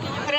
Thank you.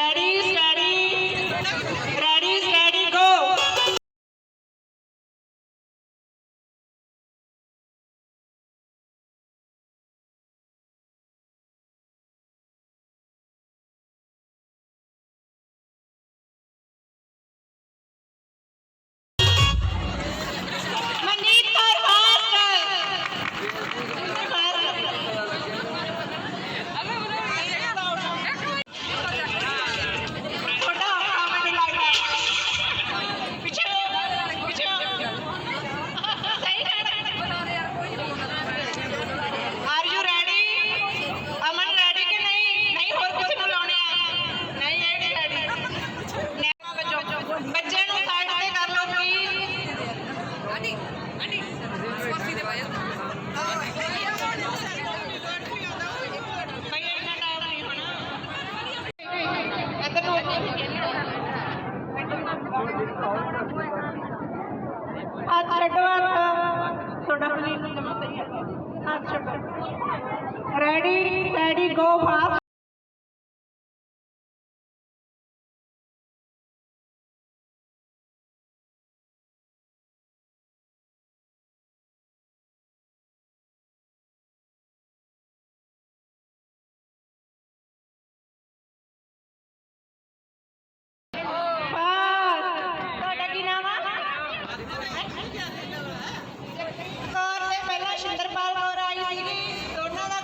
Kaur ਤੇ ਪਹਿਲਾਂ ਸ਼ਿੰਦਰਪਾਲ ਕੌਰ ਆਈ ਸੀਗੀ ਦੋਨਾਂ ਦਾ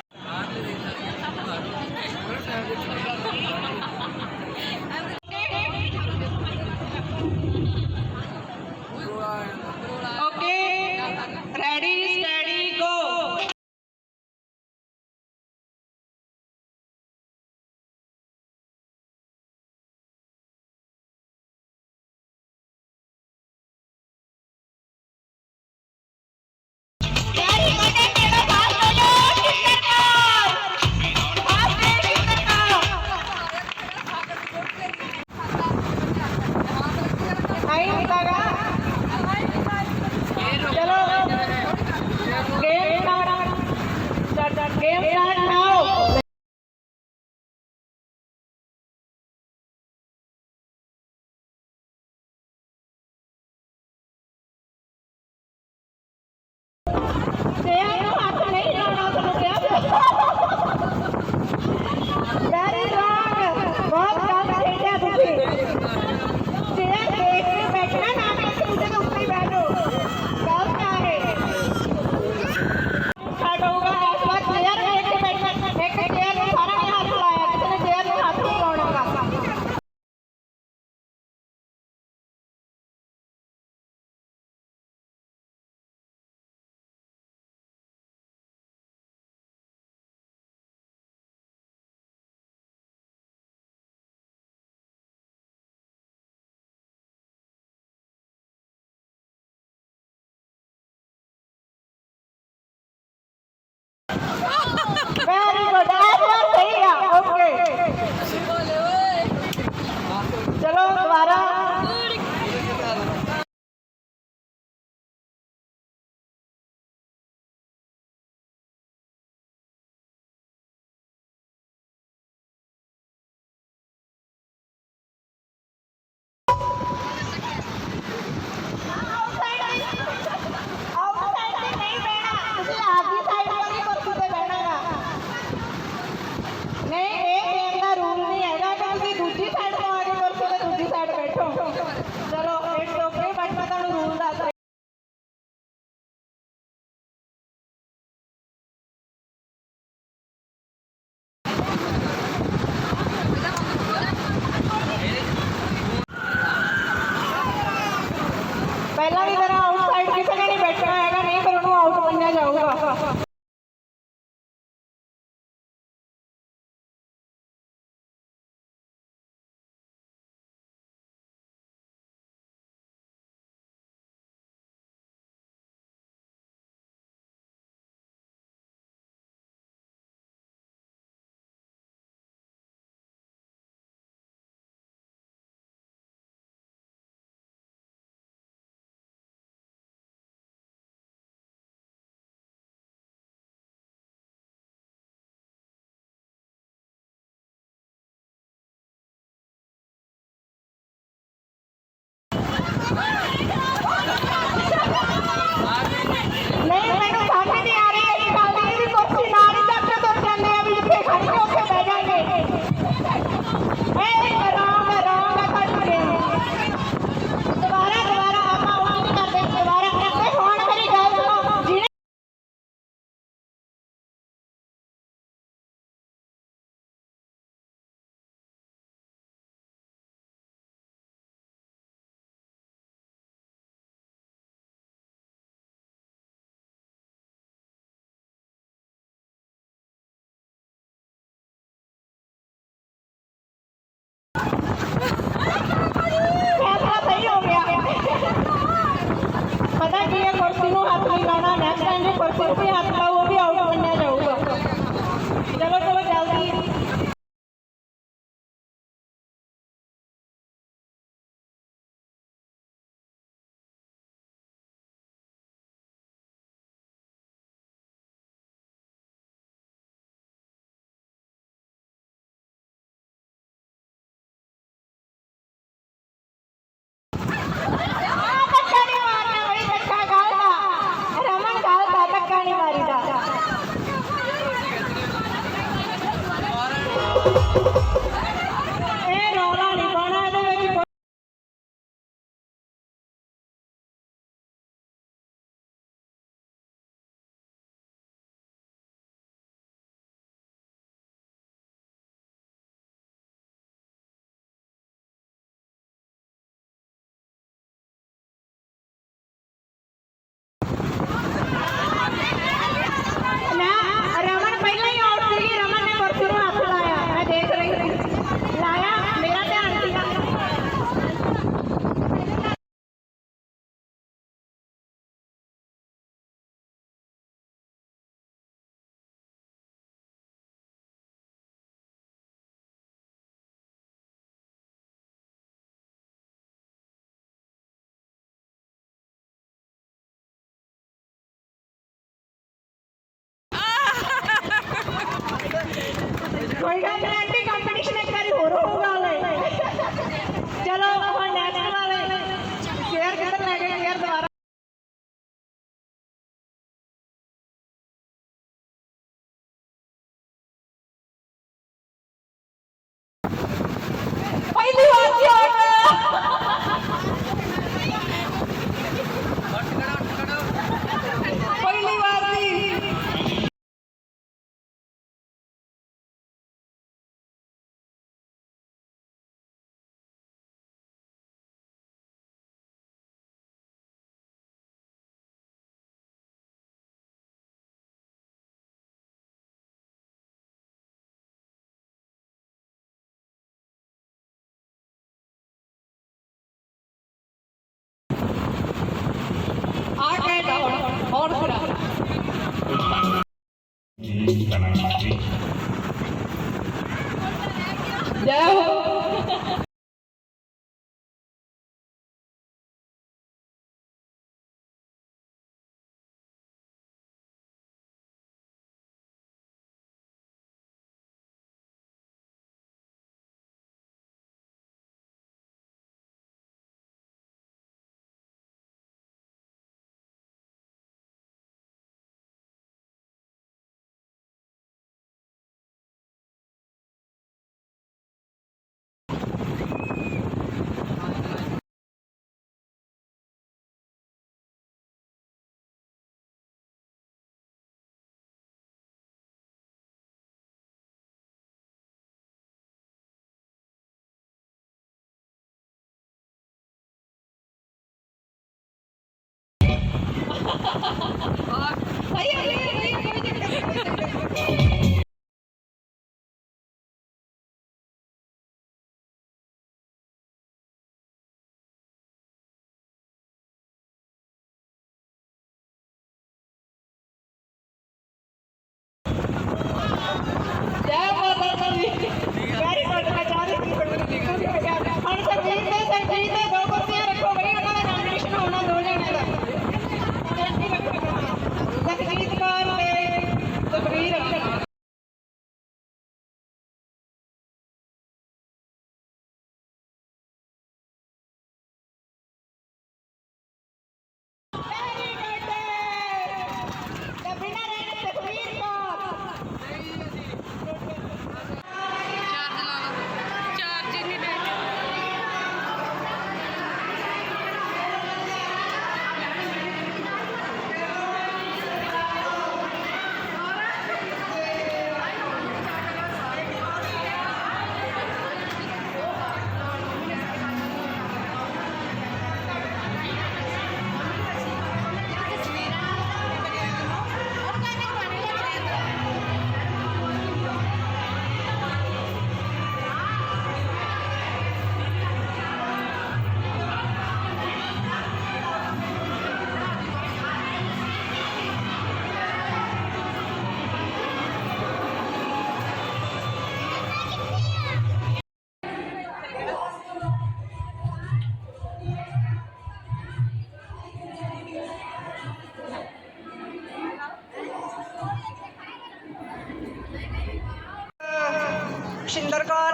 ਸ਼ਿੰਦਰ ਕੌਰ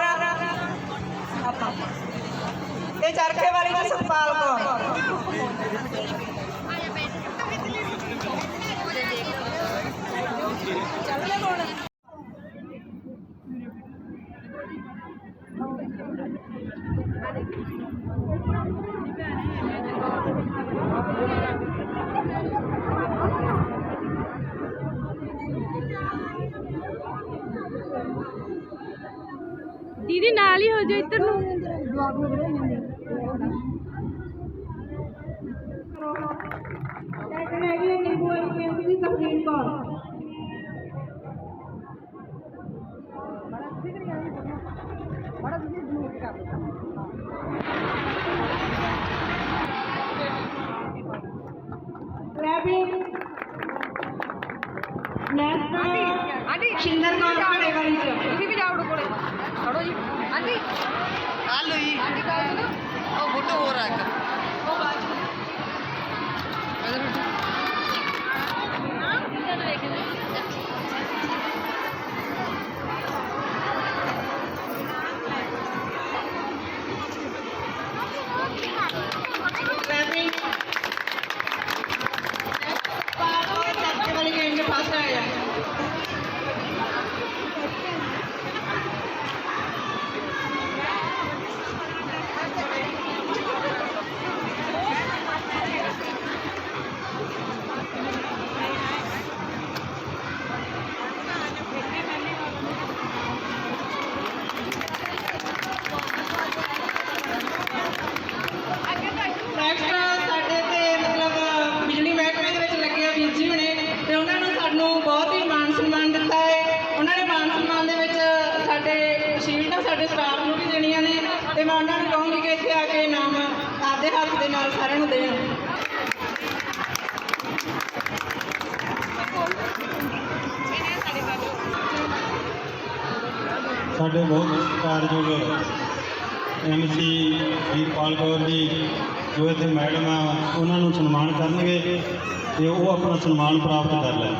ਆਪਾਂ ਤੇ ਚਰਖੇ ਵਾਲੀ ਦਾ ਸੁਖਪਾਲ ਕੌਰ ਦੀਦੀ ਨਾਲ ਹੀ ਹੋ ਜਾ ਇੱਧਰ ਨੂੰ। ਸੈਕੰਡ ਹੈਗੀ ਹੈ ਨਿੰਬੂ ਵਾਲੀ ਬੇਨਤੀ ਦੀ ਸੁਖਜੀਤ ਕੌਰ ਸ਼ਿੰਦਰ ਕੌਰ ਘਾੜੇ ਵਾਲੀ ਚ। ਤੁਸੀਂ ਵੀ ਜਾਓ ਕੋਲੇ। ਖੜੋ ਜੀ। ਆਂਟੀ ਹਲੋ ਜੀ। ਆਂਟੀ ਗੱਲ ਸੁਣੋ ਉਹ ਫੋਟੋ ਹੋਰ ਆ ਇੱਕ। ਉਹ ਬਾਅਦ ਦੇ ਨਾਲ ਸਾਰਿਆਂ ਨੂੰ ਦੇਣ। ਸਾਡੇ ਬਹੁਤ ਸਤਿਕਾਰਯੋਗ ਐਮਸੀ ਵੀਰਪਾਲ ਕੌਰ ਜੀ, ਜੋ ਇੱਥੇ ਮੈਡਮ ਆ, ਉਹਨਾਂ ਨੂੰ ਸਨਮਾਨ ਕਰਨਗੇ ਤੇ ਉਹ ਆਪਣਾ ਸਨਮਾਨ ਪ੍ਰਾਪਤ ਕਰ ਲੈਣ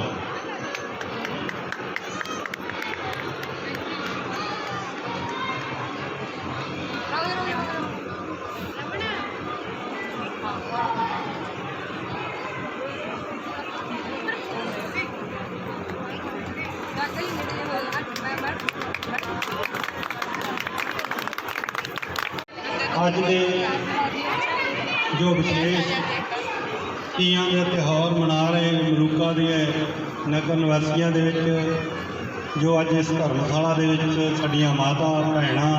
ਤੀਆਂ ਦਾ ਤਿਉਹਾਰ ਮਨਾ ਰਹੇ ਮਲੂਕਾ ਦੇ ਨਗਰ ਨਿਵਾਸੀਆਂ ਦੇ ਵਿੱਚ, ਜੋ ਅੱਜ ਇਸ ਧਰਮਸ਼ਾਲਾ ਦੇ ਵਿੱਚ ਸਾਡੀਆਂ ਮਾਤਾ, ਭੈਣਾਂ,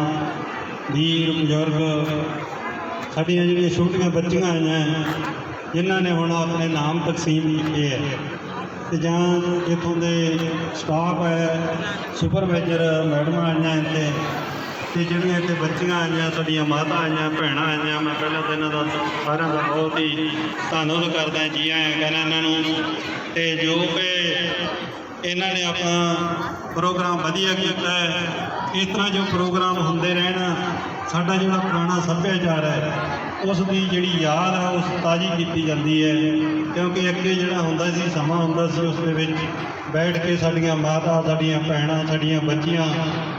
ਵੀਰ, ਬਜ਼ੁਰਗ, ਸਾਡੀਆਂ ਜਿਹੜੀਆਂ ਛੋਟੀਆਂ ਬੱਚੀਆਂ ਆਈਆਂ, ਜਿਨ੍ਹਾਂ ਨੇ ਹੁਣ ਆਪਣੇ ਨਾਮ ਤਕਸੀਮ ਕੀਤੇ ਹੈ। ਤੇ ਜਾਂ ਇੱਥੋਂ ਦੇ ਸਟਾਫ ਹੈ ਸੁਪਰਵਾਈਜ਼ਰ ਮੈਡਮਾਂ ਆਈਆਂ ਇੱਥੇ ਤੇ ਜਿਹੜੀਆਂ ਇੱਥੇ ਬੱਚੀਆਂ ਆਈਆਂ ਸਾਡੀਆਂ ਮਾਤਾ ਆਈਆਂ, ਭੈਣਾਂ ਆਈਆਂ, ਮੈਂ ਪਹਿਲਾਂ ਤਾਂ ਇਹਨਾਂ ਦਾ ਸਾਰਿਆਂ ਦਾ ਬਹੁਤ ਹੀ ਧੰਨਵਾਦ ਕਰਦਾ, ਜੀ ਆਇਆਂ ਕਹਿੰਦਾ ਇਹਨਾਂ ਨੂੰ। ਤੇ ਜੋ ਕਿ ਇਹਨਾਂ ਨੇ ਆਪਣਾ ਪ੍ਰੋਗਰਾਮ ਵਧੀਆ ਕੀਤਾ ਹੈ, ਇਸ ਤਰ੍ਹਾਂ ਜੋ ਪ੍ਰੋਗਰਾਮ ਹੁੰਦੇ ਰਹਿਣ, ਸਾਡਾ ਜਿਹੜਾ ਪੁਰਾਣਾ ਸੱਭਿਆਚਾਰ ਹੈ ਉਸ ਦੀ ਜਿਹੜੀ ਯਾਦ ਆ, ਉਸ ਤਾਜ਼ੀ ਕੀਤੀ ਜਾਂਦੀ ਹੈ। ਕਿਉਂਕਿ ਅੱਗੇ ਜਿਹੜਾ ਹੁੰਦਾ ਸੀ, ਸਮਾਂ ਹੁੰਦਾ ਸੀ, ਉਸ ਦੇ ਵਿੱਚ ਬੈਠ ਕੇ ਸਾਡੀਆਂ ਮਾਤਾ, ਸਾਡੀਆਂ ਭੈਣਾਂ, ਸਾਡੀਆਂ ਬੱਚੀਆਂ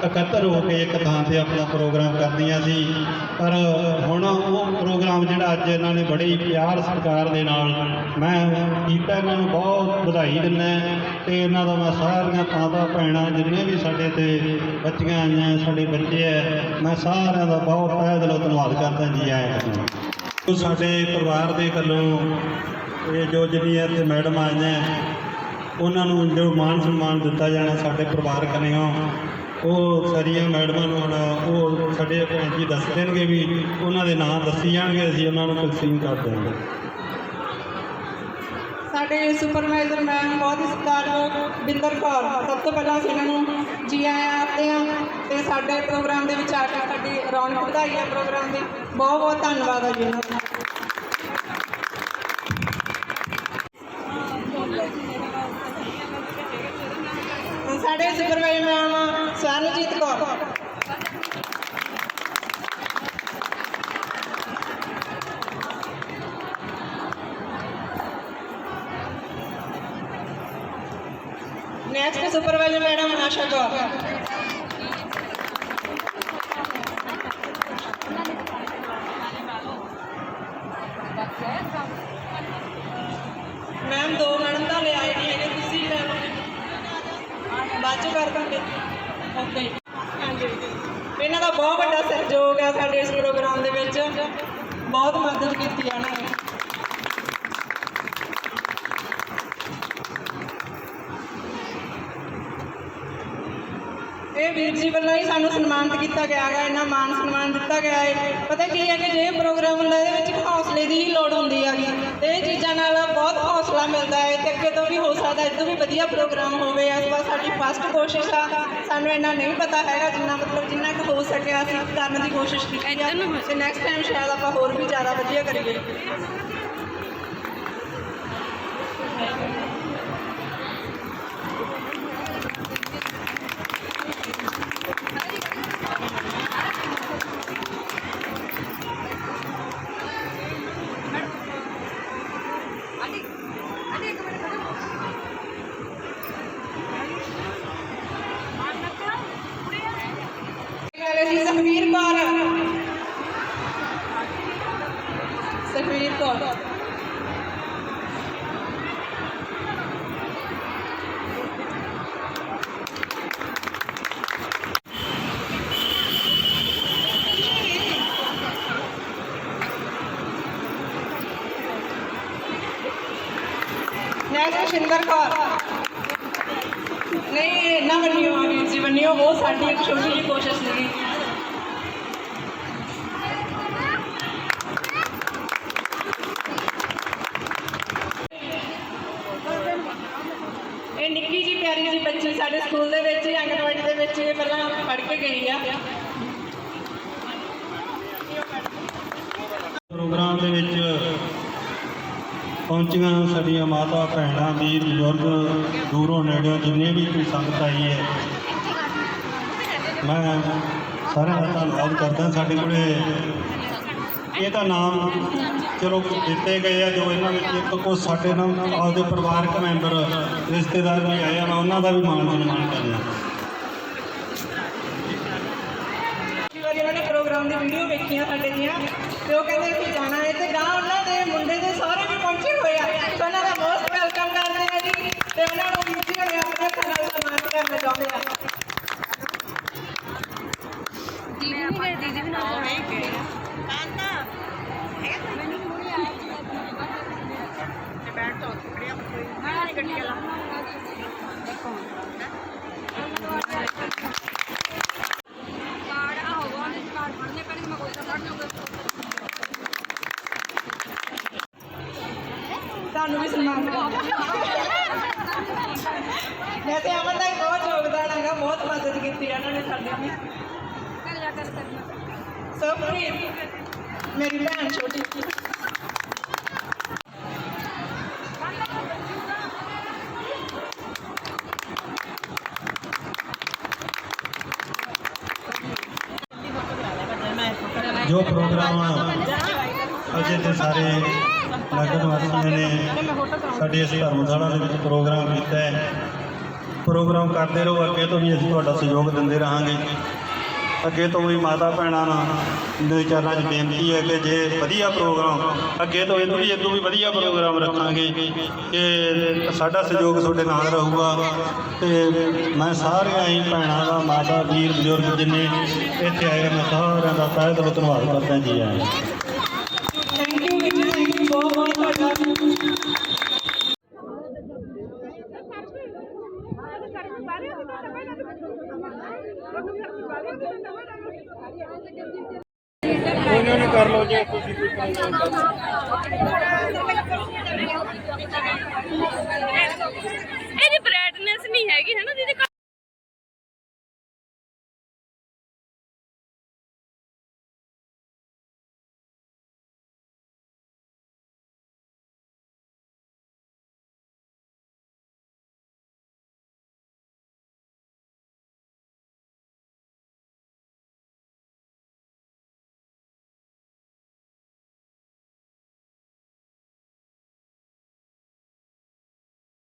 ਇਕੱਤਰ ਹੋ ਕੇ ਇੱਕ ਥਾਂ ਤੇ ਆਪਣਾ ਪ੍ਰੋਗਰਾਮ ਕਰਦੀਆਂ ਸੀ। ਪਰ ਹੁਣ ਉਹ ਪ੍ਰੋਗਰਾਮ ਜਿਹੜਾ ਅੱਜ ਇਹਨਾਂ ਨੇ ਬੜੇ ਪਿਆਰ ਸਤਿਕਾਰ ਦੇ ਨਾਲ ਮੈਂ ਕੀਤਾ, ਇਹਨਾਂ ਨੂੰ ਬਹੁਤ ਵਧਾਈ ਦਿੰਦਾ ਤੇ ਇਹਨਾਂ ਦਾ ਮੈਂ ਸਾਰੀਆਂ ਮਾਤਾ, ਭੈਣਾਂ ਜਿੰਨੇ ਵੀ ਸਾਡੇ ਤੇ ਬੱਚੀਆਂ ਆਈਆਂ, ਸਾਡੇ ਬੱਚੇ ਹੈ ਮੈਂ ਸਾਰਿਆਂ ਦਾ ਬਹੁਤ ਤਹਿ ਦਿਲੋਂ ਧੰਨਵਾਦ ਕਰਦਾ ਜੀ, ਆਇਆਂ ਨੂੰ ਸਾਡੇ ਪਰਿਵਾਰ ਦੇ ਵੱਲੋਂ ਇਹ ਜੋ ਜਿਹੜੀਆਂ ਤੇ ਮੈਡਮ ਆਈਆਂ, ਉਹਨਾਂ ਨੂੰ ਜੋ ਮਾਨ ਸਨਮਾਨ ਦਿੱਤਾ ਜਾਣਾ ਸਾਡੇ ਪਰਿਵਾਰ ਕਨਿਓ, ਉਹ ਸਾਰੀਆਂ ਮੈਡਮਾਂ ਨੂੰ ਹੁਣ ਉਹ ਸਾਡੇ ਭੈਣ ਜੀ ਦੱਸ ਦੇਣਗੇ ਵੀ ਉਹਨਾਂ ਦੇ ਨਾਂ ਦੱਸੀ ਜਾਣਗੇ, ਅਸੀਂ ਉਹਨਾਂ ਨੂੰ ਤਕਸੀਮ ਕਰ ਦਿਆਂਗੇ। ਸਾਡੇ ਸੁਪਰਵਾਈਜ਼ਰ ਮੈਮ ਬਹੁਤ ਹੀ ਸਤਿਕਾਰਯੋਗ ਬਿੰਦਰ ਕੌਰ, ਸਭ ਤੋਂ ਪਹਿਲਾਂ ਅਸੀਂ ਇਹਨਾਂ ਨੂੰ ਜੀ ਆਇਆਂ ਆਖਦੇ ਹਾਂ ਤੇ ਸਾਡੇ ਪ੍ਰੋਗਰਾਮ ਦੇ ਵਿੱਚ ਆ ਕੇ ਸਾਡੀ ਰੌਣਕ ਵਧਾਈ ਹੈ ਪ੍ਰੋਗਰਾਮ ਦੀ। ਬਹੁਤ ਬਹੁਤ ਧੰਨਵਾਦ ਹੈ ਜੀ ਇਹਨਾਂ ਦਾ। ਓਕੇ ਹਾਂਜੀ। ਇਹਨਾਂ ਦਾ ਬਹੁਤ ਵੱਡਾ ਸਹਿਯੋਗ ਹੈ ਸਾਡੇ ਇਸ ਪ੍ਰੋਗਰਾਮ ਦੇ ਵਿੱਚ। ਬਹੁਤ ਮਦਦ ਕੀਤੀ ਹੈ ਇਹਨਾਂ ਨੇ। ਇਹ ਵੀਰ ਜੀ ਵੱਲੋਂ ਹੀ ਸਾਨੂੰ ਸਨਮਾਨਿਤ ਕੀਤਾ ਗਿਆ ਹੈ ਇਹਨਾਂ ਮਾਨ ਸਨਮਾਨ ਦਿੱਤਾ ਗਿਆ ਹੈ। ਪਤਾ ਕੀ ਹੈ ਕਿ ਜੇ ਪ੍ਰੋਗਰਾਮ ਹੁੰਦਾ, ਇਹਦੇ ਵਿੱਚ ਹੌਸਲੇ ਦੀ ਹੀ ਲੋੜ ਹੁੰਦੀ ਹੈਗੀ। ਤੇ ਇਹ ਚੀਜ਼ਾਂ ਨਾਲ ਬਹੁਤ ਹੌਸਲਾ ਮਿਲਦਾ ਹੈ ਤੇ ਅੱਗੇ ਤੋਂ ਵੀ ਹੋ ਸਕਦਾ ਇਸ ਤੋਂ ਵੀ ਵਧੀਆ ਪ੍ਰੋਗਰਾਮ ਹੋਵੇ ਇਸ ਵਾਰ ਸਾਡੀ ਫਸਟ ਕੋਸ਼ਿਸ਼ ਆ ਸਾਨੂੰ ਇੰਨਾ ਨਹੀਂ ਪਤਾ ਹੈਗਾ ਜਿੰਨਾ ਮਤਲਬ ਜਿੰਨਾ ਕੁ ਹੋ ਸਕਿਆ ਅਸੀਂ ਕਰਨ ਦੀ ਕੋਸ਼ਿਸ਼ ਕੀਤੀ ਆ। ਤੇ ਨੈਕਸਟ ਟਾਈਮ ਸ਼ਾਇਦ ਆਪਾਂ ਹੋਰ ਵੀ ਜ਼ਿਆਦਾ ਵਧੀਆ ਕਰੀਏ ਵਾਲੇ ਸੀ ਸੁਖਵੀਰ ਕੌਰ ਸੁਖਵੀਰ ਕੌਰ ਨੈਕਸਟ ਸ਼ਿੰਦਰ ਕੌਰ ਨਹੀਂ ਨਾ ਬਣਿਓ ਵੀਰ ਜੀ ਬਣਿਓ ਉਹ ਸਾਡੀ ਇੱਕ ਛੋਟੀ ਜਿਹੀ ਕੋਸ਼ਿਸ਼ ਸੀਗੀ ਇਹ ਨਿੱਕੀ ਜੀ ਪਿਆਰੀ ਜੀ ਬੱਚੀ ਸਾਡੇ ਸਕੂਲ ਦੇ ਵਿੱਚ ਹੀ ਆਂਗਣਵਾੜੀ ਦੇ ਵਿੱਚ ਇਹ ਪਹਿਲਾਂ ਪੜ੍ਹ ਕੇ ਗਈ ਆ ਪ੍ਰੋਗਰਾਮ ਦੇ ਵਿੱਚ ਪਹੁੰਚੀਆਂ ਸਾਡੀਆਂ ਮਾਤਾ ਭੈਣਾਂ, ਵੀਰ, ਬਜ਼ੁਰਗ, ਦੂਰੋਂ ਨੇੜਿਓਂ ਜਿੰਨੇ ਵੀ ਕੋਈ ਸੰਗਤ ਆਈ ਹੈ। ਮੈਂ ਸਾਰਿਆਂ ਦਾ ਧੰਨਵਾਦ ਕਰਦਾ ਸਾਡੇ ਕੋਲੇ। ਇਹ ਨਾਮ ਚਲੋ ਦਿੱਤੇ ਗਏ ਆ, ਜੋ ਇਹਨਾਂ ਵਿੱਚ ਇੱਕ ਕੋ ਸਾਡੇ ਨਾਲ ਆਪਦੇ ਪਰਿਵਾਰਕ ਮੈਂਬਰ, ਰਿਸ਼ਤੇਦਾਰ ਵੀ ਆਏ ਆ, ਮੈਂ ਉਹਨਾਂ ਦਾ ਵੀ ਮਾਣ ਸਨਮਾਨ ਕਰਨਾ ਪਿਛਲੀ ਨੇ ਪ੍ਰੋਗਰਾਮ ਦੀ ਵੀਡੀਓ ਵੇਖੀਆਂ ਸਾਡੇ ਦੀਆਂ, ਤੇ ਉਹ ਕਹਿੰਦੇ ਅਸੀਂ ਜਾਣਾ ਹੈ ਤੇ ਗਾਂ ਉਹਨਾਂ ਦੇ ਮੁੰਡੇ ਦੇ ਸਹੁਰੇ ਵੀ ਪਹੁੰਚੇ ਹੋਏ ਆ ਤੇ ਉਹਨਾਂ ਦਾ ਮੋਸਟ ਵੈਲਕਮ ਕਰਦੇ ਆ ਜੀ ਤੇ ਉਹਨਾਂ ਨੂੰ ਵੀਰ ਜੀ ਹੋਣੇ ਆਪਣੇ ਹੱਥਾਂ ਨਾਲ ਕਰਨਾ ਚਾਹੁੰਦੇ ਆ ਦੀਦੀ ਵੀ ਗਏ ਦੀਦੀ ਵੀ ਨਾਲ ਗਏ ਤੁਹਾਨੂੰ ਵੀ ਸੁਖਪ੍ਰੀਤ ਮੇਰੀ ਭੈਣ ਛੋਟੀ ਸੀ ਜੋ ਪ੍ਰੋਗਰਾਮ ਅਜੇ ਤੇ ਸਾਰੇ ਨਗਰ ਵਾਸੀਆਂ ਨੇ, ਸਾਡੇ ਇਸ ਧਰਮਸ਼ਾਲਾ ਦੇ ਵਿੱਚ ਪ੍ਰੋਗਰਾਮ ਕੀਤਾ ਹੈ। ਪ੍ਰੋਗਰਾਮ ਕਰਦੇ ਰਹੋ, ਅੱਗੇ ਤੋਂ ਵੀ ਅਸੀਂ ਤੁਹਾਡਾ ਸਹਿਯੋਗ ਦਿੰਦੇ ਰਹਾਂਗੇ। ਅੱਗੇ ਤੋਂ ਵੀ ਮਾਤਾ ਭੈਣਾਂ ਨੂੰ ਦੇ ਚਰਨਾਂ 'ਚ ਬੇਨਤੀ ਹੈ ਕਿ ਜੇ ਵਧੀਆ ਪ੍ਰੋਗਰਾਮ, ਅੱਗੇ ਤੋਂ ਇਹਨੂੰ ਵੀ ਇਹਨੂੰ ਵੀ ਵਧੀਆ ਪ੍ਰੋਗਰਾਮ ਰੱਖਾਂਗੇ ਕਿ ਸਾਡਾ ਸਹਿਯੋਗ ਤੁਹਾਡੇ ਨਾਲ ਰਹੂਗਾ। ਤੇ ਮੈਂ ਸਾਰਿਆਂ ਹੀ ਭੈਣਾਂ ਦਾ, ਮਾਤਾ, ਵੀਰ, ਬਜ਼ੁਰਗ ਜਿੰਨੇ ਇੱਥੇ ਆਏ ਮੈਂ ਸਾਰਿਆਂ ਦਾ ਤਹਿ ਦਿਲੋਂ ਧੰਨਵਾਦ ਕਰਦਾ ਜੀ ਆਇਆਂ ਨੂੰ। ਥੈਂਕ ਯੂ ਵੀਰ ਜੀ ਥੈਂਕ ਯੂ ਬਹੁਤ ਬਹੁਤ ਤੁਹਾਡਾ ਉਹਨਾਂ ਨੇ ਕਰ ਲਓ ਜੇ ਤੁਸੀਂ ਕੋਈ ਇਹਦੀ ਬ੍ਰਾਈਟਨੈਸ ਨਹੀਂ ਹੈਗੀ ਹੈ ਨਾ ਦੀਦੀ?